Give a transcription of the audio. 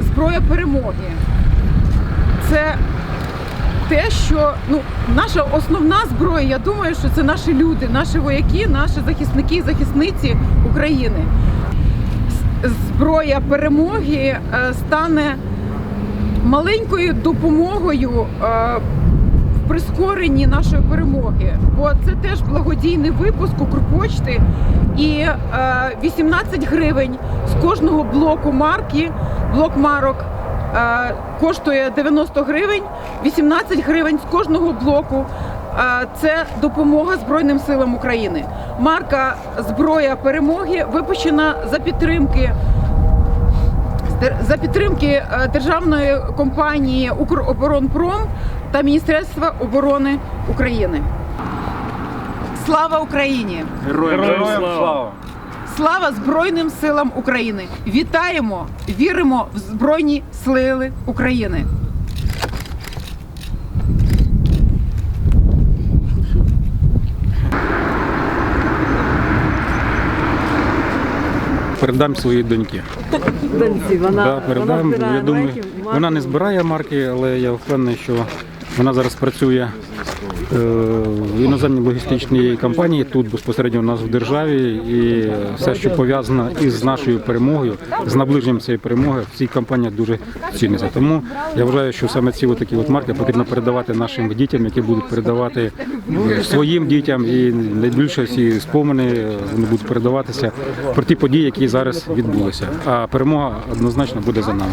зброя перемоги. Це те, що ну, наша основна зброя, я думаю, що це наші люди, наші вояки, наші захисники і захисниці України. Зброя перемоги е, стане маленькою допомогою е, прискоренні нашої перемоги. Бо це теж благодійний випуск Укрпочти. І е, 18 гривень з кожного блоку марки, блок марок е, коштує 90 гривень, 18 гривень з кожного блоку. е, Це допомога Збройним силам України. Марка Зброя перемоги випущена за підтримки за підтримки е, державної компанії Укроборонпром та Міністерства оборони України. Слава Україні! Героям Героям слава! слава! Слава Збройним силам України! Вітаємо! Віримо в Збройні Сили України! Передам своїй доньки. Доньці, вона, Да, передам. збирає Я думаю, вона не збирає марки, але я впевнений, що вона зараз працює е, в іноземній логістичній компанії тут безпосередньо у нас в державі, і все, що пов'язано із нашою перемогою, з наближенням цієї перемоги, в цій компанії дуже ціниться. Тому я вважаю, що саме ці такі от марки потрібно передавати нашим дітям, які будуть передавати е, своїм дітям, і найбільше всі спомини е, вони будуть передаватися про ті події, які зараз відбулися. А перемога однозначно буде за нами.